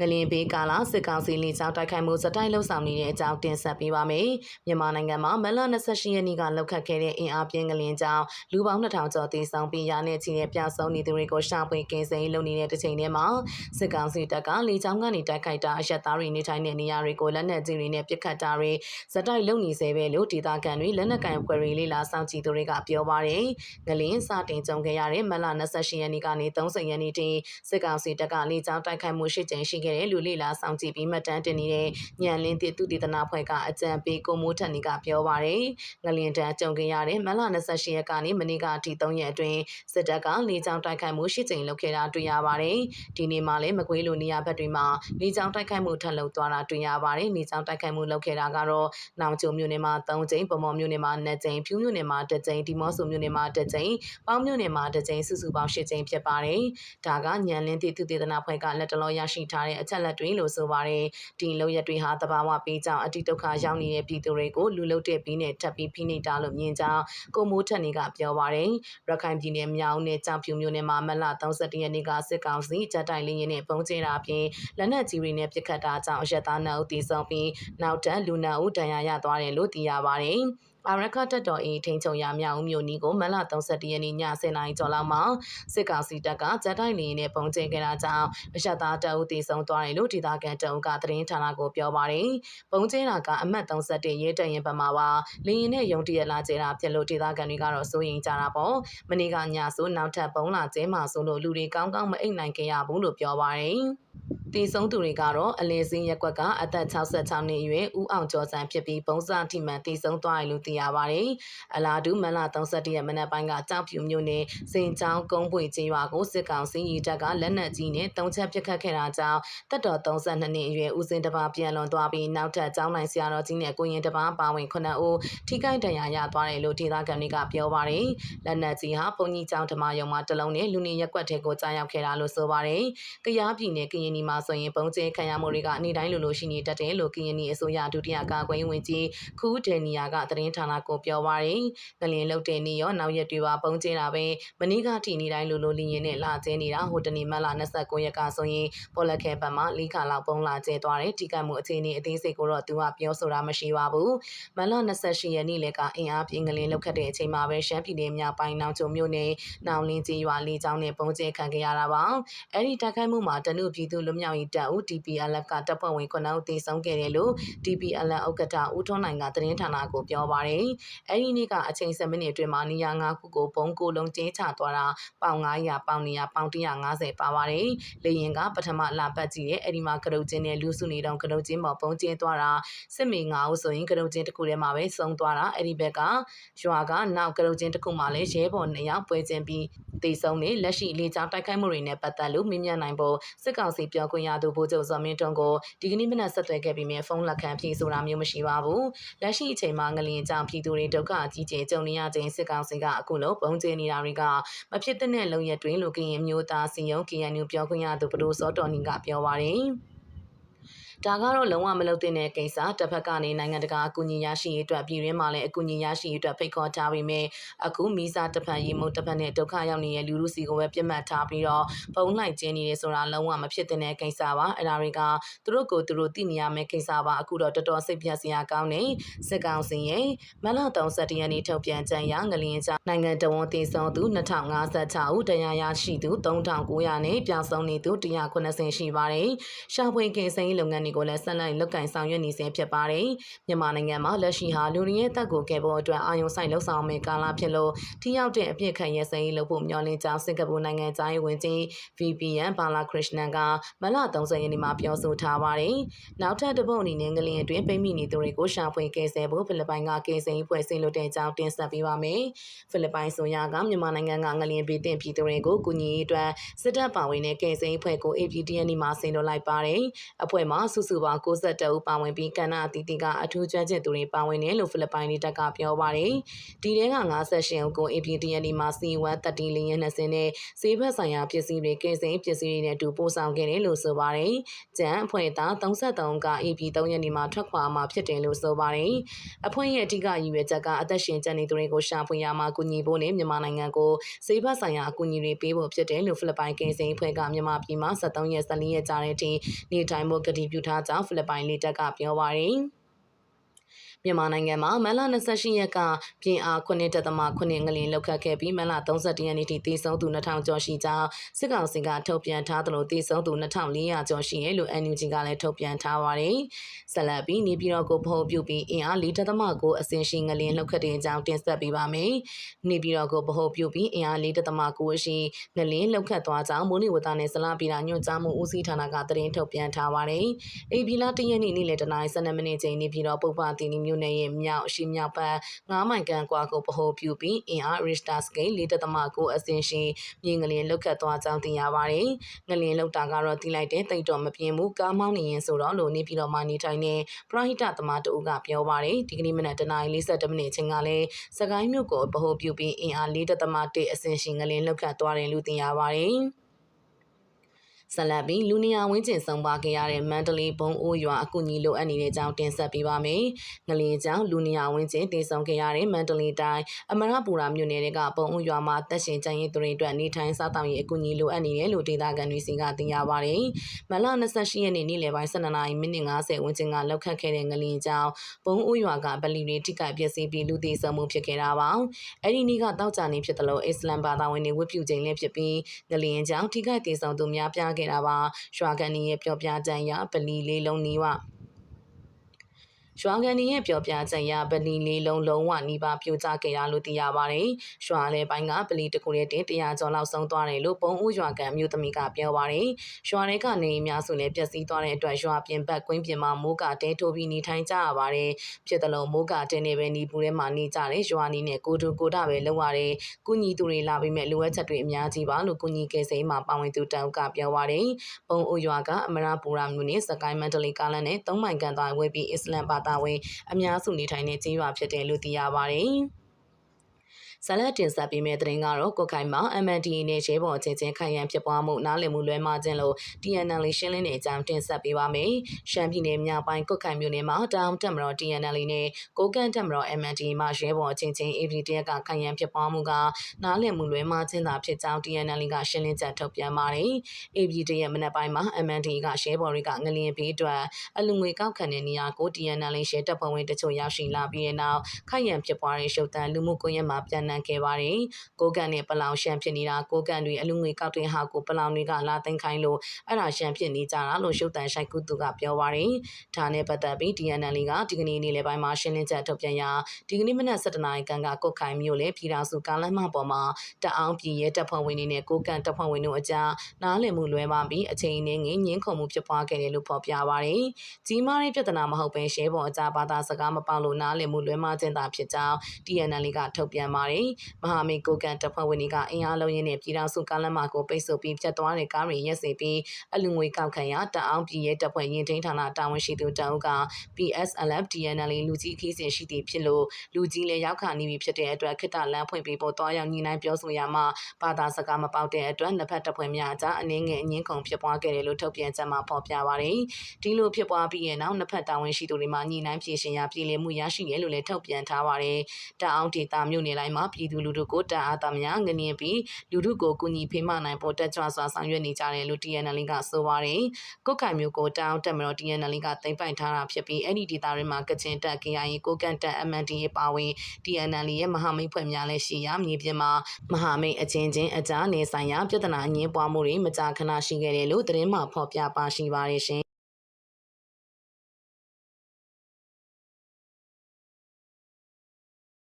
ငလင်ဘေးကာလာစစ်ကောင်စီလေကြောင်းတိုက်ခိုက်မှုစတိုက်လှုပ်ဆောင်နေတဲ့အကြောင်းတင်ဆက်ပေးပါမယ်။မြန်မာနိုင်ငံမှာမလ28ရက်နေ့ကလှုပ်ခတ်ခဲ့တဲ့အင်အားပြင်းငလင်ကြောင့်လူပေါင်း2000ကျော်သေဆုံးပြီးရာနဲ့ချီတဲ့ပျောက်ဆုံးနေသူတွေကိုရှာဖွေကင်းစင်လုပ်နေတဲ့တစ်ချိန်တည်းမှာစစ်ကောင်စီတပ်ကလေကြောင်းကနေတိုက်ခိုက်တာအရက်သားတွေနေထိုင်တဲ့နေရာတွေကိုလက်နက်ကြီးတွေနဲ့ပစ်ခတ်တာတွေစတိုက်လုပ်နေစေပဲလို့ဒေသခံတွေလက်နက်ကင်အဖွဲ့တွေလေးလာစောင့်ကြည့်သူတွေကပြောပါတယ်။ငလင်စတင်ကြုံခဲ့ရတဲ့မလ28ရက်နေ့ကနေ30ရက်နေ့ထိစစ်ကောင်စီတပ်ကလေကြောင်းတိုက်ခိုက်မှုရှစ်ကြိမ်ရှိခဲ့တယ်လို့လေလာဆောင်ကြည့်ပြီးမှတ်တမ်းတင်နေတဲ့ညံလင်းတည်သူတည်တနာဖွဲ့ကအကြံပေးကိုမိုးထက်နေကပြောပါရယ်ငလင်တန်းကြုံခဲ့ရတဲ့မလ28ရက်ကနေမနေ့ကအထိ3ရက်အတွင်းစစ်တပ်ကလေကြောင်းတိုက်ခိုက်မှုရှစ်ကြိမ်လုပ်ခဲ့တာတွေ့ရပါတယ်ဒီနေ့မှလည်းမကွေးလိုနေရာဘက်တွေမှာလေကြောင်းတိုက်ခိုက်မှုထပ်လုပ်သွားတာတွေ့ရပါတယ်လေကြောင်းတိုက်ခိုက်မှုလုပ်ခဲ့တာကတော့နောင်ကျုံမြို့နယ်မှာ3ကြိမ်ပုံမော်မြို့နယ်မှာ2ကြိမ်ဖြူမြို့နယ်မှာ1ကြိမ်ဒီမော့ဆိုမြို့နယ်မှာ1ကြိမ်ပေါင်းမြို့နယ်မှာ1ကြိမ်စုစုပေါင်း10ကြိမ်ဖြစ်ပါတယ်ဒါကညံလင်းတည်သူတည်တနာဖွဲ့ကလက်တလောရရှိထားတဲ့အချက်လက်တွေလို့ဆိုပါတယ်ဒီလုံရက်တွေဟာတဘာဝပေးကြောင်းအတိဒုက္ခရောက်နေတဲ့ပြည်သူတွေကိုလူလုတဲ့ပြီးနဲ့တက်ပြီးဖိနှိပ်တာလို့မြင်ကြောင်းကိုမိုးထက်နေကပြောပါတယ်ရခိုင်ပြည်နယ်မြောက်နဲ့ကြောင်ဖြူမြို့နယ်မှာမလ31ရက်နေ့ကစစ်ကောင်စီတပ်တိုင်လင်းရင်နဲ့ပုံကျဲတာပြင်လက်နက်ကြီးတွေနဲ့ပစ်ခတ်တာကြောင့်အရက်သားနှုတ်တီဆုံးပြီးနောက်တန်းလူနာဦးဒဏ်ရာရသွားတယ်လို့သိရပါတယ် အာရခတက်တော်အေးထိန်ချုံရမြောက်ဦးမြို့နီးကိုမလ31ရက်နေ့ည10:00နာရီကျော်လောက်မှာစစ်ကောင်စီတပ်ကဂျက်တိုက်လင်းနဲ့ပုံကျဲခဲ့တာကြောင့်အရှက်သားတအုပ်တည်ဆုံသွားတယ်လို့ဒေသခံတအုပ်ကသတင်းဌာနကိုပြောပါတယ်။ပုံကျဲတာကအမှတ်31ရဲတရင်ဘက်မှာပါလင်းရင်နဲ့ယုံတရလာကျဲတာဖြစ်လို့ဒေသခံတွေကတော့စိုးရိမ်ကြတာပေါ့။မနေ့ကညဆိုနောက်ထပ်ပုံလာကျဲမှာဆိုလို့လူတွေကောင်းကောင်းမအိပ်နိုင်ခဲ့ရဘူးလို့ပြောပါတယ်။ တည်ဆုံးသူတွေကတော့အလင်းစင်းရက်ကွက်ကအသက်66နှစ်အရွယ်ဦးအောင်ကျော်စံဖြစ်ပြီးပုံစံထိမှန်တည်ဆုံးသွားတယ်လို့သိရပါတယ်။အလားတူမလ31ရက်မနက်ပိုင်းကကြောက်ဖြူမြို့နယ်စင်ချောင်းကုန်းပွေချင်းရွာကိုစစ်ကောင်စီရီတပ်ကလက်နက်ကြီးနဲ့တုံးချက်ပစ်ခတ်ခဲ့တာကြောင့်တပ်တော်32နှစ်အရွယ်ဦးစင်တပါပြန်လွန်သွားပြီးနောက်ထပ်ကျောင်းနိုင်ဆရာတော်ကြီးနဲ့ကိုရင်တပါပါဝင်9ဦးထိခိုက်ဒဏ်ရာရသွားတယ်လို့ဒေသခံတွေကပြောပါတယ်။လက်နက်ကြီးဟာဘုံကြီးကျောင်းဓမ္မယုံမှာတလုံးနဲ့လူနေရက်ကွက်ထဲကိုကြားရောက်ခဲ့တာလို့ဆိုပါတယ်။ကရားပြည်နယ်ကရင်နီမှာဆိုရင်ပုံကျဲခံရမှုတွေကနေတိုင်းလိုလိုရှိနေတတ်တယ်လို့ကရင်နီအစိုးရဒုတိယကာကွယ်ရေးဝန်ကြီးခူးဒယ်နီယာကသတင်းဌာနကိုပြောပါရယ်။ငလင်လုတ်တဲ့နေ့ရောနောက်ရက်တွေပါပုံကျဲတာပဲမနေ့ကထိနေတိုင်းလိုလိုလင်းရင်နဲ့လာကျဲနေတာဟိုတနေ့မလ29ရက်ကဆိုရင်ပေါ်လက်ခဲဘက်မှာလီခါလောက်ပုံလာကျဲသွားတယ်ထိကတ်မှုအခြေအနေအသေးစိတ်ကိုတော့သူကပြောဆိုတာမရှိပါဘူး။မလ28ရက်နေ့လည်းကအင်အားပြင်းငလင်လုတ်ခတ်တဲ့အချိန်မှာပဲရှမ်းပြည်နယ်မြောက်ပိုင်းနောင်ချုံမြို့နယ်နောင်လင်းကြီးရွာလေးချောင်းနဲ့ပုံကျဲခံခဲ့ရတာပါ။အဲဒီတိုက်ခိုက်မှုမှာတနုပြည်သူလူမျိုးရေးတပ်ဦး TPLF ကတပ်ဖွဲ့ဝင်9ဦးသေဆုံးခဲ့တယ်လို့ TPLF ဥက္ကဋ္ဌဦးထွန်းနိုင်ကသတင်းဌာနကိုပြောပါတယ်။အဲဒီနေ့ကအချိန်7မိနစ်အတွင်းမှာနေရာ9ခုကိုဘုံကိုလုံးကျင်းချသွားတာပေါင်900ပေါင်200ပေါင်150ပါပါတယ်။လေရင်ကပထမလာပတ်ကြည့်ရဲ့အဲဒီမှာကရုတ်ချင်းနဲ့လူစုနေတော့ကရုတ်ချင်းပေါ်ပုံကျင်းသွားတာစစ်မေ9ဦးဆိုရင်ကရုတ်ချင်းတစ်ခုထဲမှာပဲဆုံးသွားတာအဲဒီဘက်ကရွာကနောက်ကရုတ်ချင်းတစ်ခုမှလည်းရဲဘော်2ယောက်ပွဲချင်းပြီးတေဆုံးနေလက်ရှိလေကြောင်းတိုက်ခိုက်မှုတွေနဲ့ပတ်သက်လို့မြင်မြန်နိုင်ဖို့စစ်ကောင်စီပြောခွင့်ရသူဗိုလ်ချုပ်ဇော်မင်းတွန်းကိုဒီကနေ့မနက်ဆက်သွယ်ခဲ့ပြီးမြဲဖုန်းလက်ခံဖြေဆိုတာမျိုးမရှိပါဘူးလက်ရှိအချိန်မှာငလျင်ကြောင့်ပြည်သူတွေဒုက္ခအကြီးကျယ်ကြုံနေရခြင်းစစ်ကောင်စီကအခုလိုပုံကျနေတာတွေကမဖြစ်တဲ့လုံရက်တွင်လူကရင်မျိုးသားစီယုံ KNU ပြောခွင့်ရသူဘဒိုစောတော်နီကပြောပါတယ် ဒါကတော့လုံးဝမလုပ်တဲ့ကိစ္စတစ်ဖက်ကနေနိုင်ငံတကာအကူအညီရရှိရေးအတွက်ပြည်ရင်းမှာလည်းအကူအညီရရှိရေးအတွက်ဖိတ်ခေါ်ထားပြီးမြဲအခုမီဇာတစ်ဖက်ရေမုတ်တစ်ဖက်နဲ့ဒုက္ခရောက်နေတဲ့လူလူစီကိုပဲပြတ်မှတ်ထားပြီးတော့ပုံလိုက်ကျင်းနေတယ်ဆိုတာလုံးဝမဖြစ်တဲ့ကိစ္စပါအဲ့ဒါတွေကသူတို့ကိုသူတို့သိနေရမယ့်ကိစ္စပါအခုတော့တော်တော်စိတ်ပြတ်စရာကောင်းနေစစ်ကောင်စီရဲ့မလ31ရက်နေ့ထုတ်ပြန်ကြံရငလျင်ကြနိုင်ငံတော်ဝန်တည်ဆုံသူ2056ဦးတရားရရှိသူ3900နဲ့ပြောင်းဆုံးနေသူ190ရှိပါတယ်ရှာဖွေကင်စိမ်းလုပ်ငန်းတွေကိုလည်းဆက်လက်လုပ်ကင်ဆောင်ရွက်နေဆဲဖြစ်ပါတယ်။မြန်မာနိုင်ငံမှာလက်ရှိဟာလူရင်းရဲ့တပ်ကိုကယ်ဖို့အတွက်အာရုံစိုက်လှုပ်ဆောင်မယ့်ကာလဖြစ်လို့ထိရောက်တဲ့အပြစ်ခံရစရေးလုပ်ဖို့မျှော်လင့်ကြောင်းစင်ကာပူနိုင်ငံသားရေးဝန်ကြီး VPN ဘာလာခရစ်နန်ကမလ30ရက်နေ့မှာပြောဆိုထားပါတယ်။နောက်ထပ်တစ်ပုတ်အနေနဲ့ငလျင်အတွင်းပိတ်မိနေသူတွေကိုရှာဖွေကယ်ဆယ်ဖို့ဖိလစ်ပိုင်ကကယ်ဆယ်ရေးဖွဲ့စည်းလို့တဲ့အကြောင်းတင်ဆက်ပေးပါမယ်။ဖိလစ်ပိုင်ဆိုရကမြန်မာနိုင်ငံကငလျင်ဘေးတင်ပြည်သူတွေကိုကူညီရေးအတွက်စစ်တပ်ပါဝင်တဲ့ကယ်ဆယ်ရေးဖွဲ့ကို APTN မှာဆင်းလို့လိုက်ပါတယ်။အဖွဲ့မှာစုစုပေါင်း62ဦးပါဝင်ပြီးကဏ္ဍအသီးသီးကအထူးကျွမ်းကျင်သူတွေပါဝင်တယ်လို့ဖိလစ်ပိုင်နေတပ်ကပြောပါတယ်။ဒီထဲက58ဦးကို APTN မှာစီဝတ်တက်တီလင်းရနှစ်စင်းနဲ့စေဘက်ဆိုင်ရာပစ္စည်းတွေကင်းစင်ပစ္စည်းတွေနဲ့အတူပို့ဆောင်ခဲ့တယ်လို့ဆိုပါတယ်။ကျန်အဖွဲ့သား33က AP 3ရက်နေ့မှာထွက်ခွာမှာဖြစ်တယ်လို့ဆိုပါတယ်။အဖွဲ့ရဲ့အဓိကရည်ရွယ်ချက်ကအသက်ရှင်ကျန်နေသူတွေကိုရှာဖွေရမှာကူညီဖို့နဲ့မြန်မာနိုင်ငံကိုစေဘက်ဆိုင်ရာအကူအညီတွေပေးဖို့ဖြစ်တယ်လို့ဖိလစ်ပိုင်ကင်းစင်အဖွဲ့ကမြန်မာပြည်မှာ73ရက်14ရက်ကြာတဲ့အထိနေထိုင်ဖို့ကတိပြုထားကြောင်းဖိလစ်ပိုင်လေတပ်ကပြောပါတယ်။ မြန်မာနိုင်ငံမှာမလ28ရက်ကပြင်အား9.8ငလင်လောက်ခတ်ခဲ့ပြီးမလ31ရက်နေ့ထိတည်ဆုံသူ2000ကျော်ရှိကြောင်းစစ်ကောင်စီကထုတ်ပြန်ထားသလိုတည်ဆုံသူ2400ကျော်ရှိရဲ့လို့ NUG ကလည်းထုတ်ပြန်ထားပါတယ်။ဆက်လက်ပြီးနေပြည်တော်ကိုဖုံးပြုပြီးအင်အား4.9အစင်ရှိငလင်လောက်ခတ်တဲ့အကြောင်းတင်ဆက်ပေးပါမယ်။နေပြည်တော်ကိုဗဟိုပြုပြီးအင်အား4.9ရှိငလင်လောက်ခတ်သွားကြောင်းမိုးလေဝသနဲ့ဇလပီတာညွှန်ကြားမှုဦးစီးဌာနကသတင်းထုတ်ပြန်ထားပါတယ်။အေပြည်လာတရက်နေ့နေ့လယ်တနာရီ12မိနစ်ချိန်နေပြည်တော်ပုပ္ပတိနီမြို့နယ်ရဲ့မြောက်ရှိမြောက်ဘက်9မိုင်ကန်ကွာကိုဗဟိုပြုပြီးအင်အား Richter scale 4.9အစင်ရှိမြေငလျင်လောက်ခတ်သွားကြောင်းသိရပါတယ်။ငလျင်လောက်တာကတော့တိလိုက်တဲ့တိတ်တော်မပြင်းဘူးကားမောင်းနေရင်ဆိုတော့လို့နေပြည်တော်မှာနေထိုင်နေပရဟိတသမားတအုပ်ကပြောပါတယ်။ဒီကနေ့မနက်တနာရီ42မိနစ်ချိန်ကလည်းစကိုင်းမြို့ကိုဗဟိုပြုပြီးအင်အား4.1အစင်ရှိငလျင်လောက်ခတ်သွားတယ်လို့သိရပါတယ်။ ဆက်လက်ပြီးလူနေရာဝင်းကျင်ဆုံးပါခဲ့ရတဲ့မန္တလေးဘုံအိုးရွာအကူအညီလိုအပ်နေတဲ့အကြောင်းတင်ဆက်ပေးပါမယ်။ငလင်ကြောင့်လူနေရာဝင်းကျင်တည်ဆုံခဲ့ရတဲ့မန္တလေးတိုင်းအမရပူရာမြို့နယ်ကဘုံအိုးရွာမှာတက်ရှင်ကျန်းရေးသူတွေအတွက်နေထိုင်စားတောက်ရေးအကူအညီလိုအပ်နေတယ်လို့ဒေသခံတွေစီကသိရပါတယ်။မလ28ရက်နေ့နေ့လယ်ပိုင်း12နာရီမိနစ်50ဝန်းကျင်ကလောက်ခတ်ခဲ့တဲ့ငလင်ကြောင့်ဘုံအိုးရွာကဗလီတွေထိခိုက်ပျက်စီးပြီးလူသေဆုံးမှုဖြစ်ခဲ့တာပါ။အဲ့ဒီနေ့ကတောက်ကြနေဖြစ်တယ်လို့အစ္စလမ်ဘာသာဝင်တွေဝတ်ပြုခြင်းလည်းဖြစ်ပြီးငလင်ကြောင့်ထိခိုက်သေဆုံးသူများပြားခဲ့တာပါ။ရွာကန်နီရဲ့ပြောပြကြံရပလီလေးလုံးနီးဝ ရွာကန်ဒီရဲ့ပြောပြချက်အရဗလီလေးလုံးလုံးဝနီးပါးပြိုကျခဲ့ရလို့သိရပါတယ်။ရွာလေပိုင်းကဗလီတစ်ခုရဲ့တင်100ကျော်လောက်ဆုံးသွားတယ်လို့ပုံဦးရွာကန်မြို့သမီးကပြောပါတယ်။ရွာတွေကနေအများစုလည်းပျက်စီးသွားတဲ့အတွက်ရွာပြင်ဘက်ကွင်းပြင်မှာမိုးကတဲထိုးပြီးနေထိုင်ကြရပါတယ်။ဖြစ်တယ်လို့မိုးကတဲနေပဲနေပူထဲမှာနေကြတယ်ရွာနီးနဲ့ကိုတူကိုတာပဲလောက်ရတယ်။ကုညီသူတွေလာပြီးမဲ့လိုအပ်ချက်တွေအများကြီးပါလို့ကုညီကယ်ဆယ်မှာပါဝင်သူတအုပ်ကပြောပါတယ်။ပုံဦးရွာကအမရပူရာမြို့နယ်စကိုင်းမန္တလေးကားလန်နဲ့သုံးမိုင်ကန်သွားဝဲပြီးအစ္စလမ်ဘာသာဝင်အများစုနေထိုင်တဲ့ကျေးရွာဖြစ်တယ်လို့သိရပါတယ်။ဇလတ်တင်ဆက်ပေးမယ့်သတင်းကတော့ကိုခိုင်မှာ MNDA နဲ့ရဲဘော်ချင်းချင်းခိုင်ရန်ဖြစ်ပွားမှုနားလည်မှုလွဲမှားခြင်းလို့ TNL ရှင်းလင်းတဲ့အကြောင်းတင်ဆက်ပေးပါမယ်။ရှမ်းပြည်နယ်မြောက်ပိုင်းကိုခိုင်မြို့နယ်မှာတောင်တက်မတော် TNL နဲ့ကိုကန့်တက်မတော် MNDA မှရဲဘော်ချင်းချင်း APT ကခိုင်ရန်ဖြစ်ပွားမှုကနားလည်မှုလွဲမှားခြင်းသာဖြစ်ကြောင်း TNL ကရှင်းလင်းချက်ထုတ်ပြန်ပါတယ်။ APT ရဲ့မနက်ပိုင်းမှာ MNDA ကရဲဘော်တွေကငလျင်ပေးအတွက်အလူငွေကောက်ခံတဲ့နေရာကို TNL ရဲတပ်ဖွဲ့ဝင်တချို့ရောက်ရှိလာပြီးတဲ့နောက်ခိုင်ရန်ဖြစ်ပွားတဲ့ရှုပ်တန်းလူမှုကွန်ရက်မှာပြန်နှံခဲ့ပါတယ်။ကိုကန်နဲ့ပလောင်ရှမ်းဖြစ်နေတာကိုကန်တွေအလူငွေကောက်တဲ့ဟာကိုပလောင်တွေကလာသိမ်းခိုင်းလို့အဲ့ဒါရှမ်းဖြစ်နေကြတာလို့ရှုပ်တန်ဆိုင်ကုသူကပြောပါတယ်။ဒါနဲ့ပတ်သက်ပြီး DNL ကဒီကနေ့နေ့လယ်ပိုင်းမှာရှင်းလင်းချက်ထုတ်ပြန်ရာဒီကနေ့မနက်7:00နာရီကကုတ်ခိုင်မြို့လေပြည်တော်စုကားလမ်းမပေါ်မှာတအောင်ပြည်ရဲတပ်ဖွဲ့ဝင်တွေနဲ့ကိုကန်တပ်ဖွဲ့ဝင်တို့အကြားနားလည်မှုလွဲပါပြီးအချိန်နဲ့ငင်းငင်းခုန်မှုဖြစ်ပွားခဲ့တယ်လို့ဖော်ပြပါတယ်။ကြီးမားတဲ့ပြဿနာမဟုတ်ဘဲရှဲပေါ်အကြဘာသာစကားမပေါလို့နားလည်မှုလွဲမှားခြင်းသာဖြစ်ကြောင်း DNL ကထုတ်ပြန်ပါတယ်။မဟာမိတ်ကိုကန်တပ်ဖွဲ့ဝင်တွေကအင်အားလုံးရင်းနဲ့ပြည်ထောင်စုကားလမ်းမကိုပိတ်ဆို့ပြီးပြတ်သွားတဲ့ကားတွေရက်စီပြီးအလူငွေကောက်ခံရတအောင်ပြည်ရဲ့တပ်ဖွဲ့ရင်ထိန်းဌာနတာဝန်ရှိသူတအုပ်က PSLF DNL လူကြီးခီးစဉ်ရှိသည့်ဖြစ်လို့လူကြီးလည်းရောက်ခါနေပြီဖြစ်တဲ့အတွက်ခိတလမ်းဖွင့်ပြီးပေါ်သွားရောက်ညီနိုင်ပြောဆိုရမှာဘာသာစကားမပေါက်တဲ့အတွက်နှစ်ဖက်တပ်ဖွဲ့များအကြားအနှင်းငယ်အငင်းခုန်ဖြစ်ပွားခဲ့တယ်လို့ထုတ်ပြန်ချက်မှာဖော်ပြပါတယ်။ဒီလိုဖြစ်ပွားပြီးရဲ့နောက်နှစ်ဖက်တာဝန်ရှိသူတွေမှညီနိုင်ဖြည့်ရှင်ရပြည်လည်မှုရရှိရလို့လည်းထုတ်ပြန်ထားပါတယ်။တအောင်ဒေတာမြို့နယ်တိုင်းမှာပြည်သူလူထုကိုတအားသားများငနေပြီးလူထုကိုကူညီဖေးမနိုင်ဖို့တက်ကြွစွာဆောင်ရွက်နေကြတယ်လို့ TNL ကဆိုပါတယ်။ကုတ်ခိုင်မျိုးကိုတောင်းတက်မတော် TNL ကသိမ်းပိုက်ထားတာဖြစ်ပြီးအဲ့ဒီဒေသတွေမှာကချင်တက် KIA ကိုကန့်တက် MNDA ပါဝင် TNL ရဲ့မဟာမိတ်ဖွဲ့များလည်းရှိရာမြေပြင်မှာမဟာမိတ်အချင်းချင်းအကြားနေဆိုင်ရာပြဿနာအငင်းပွားမှုတွေမကြာခဏရှိခဲ့တယ်လို့သတင်းမှဖော်ပြပါရှိပါတယ်ရှင်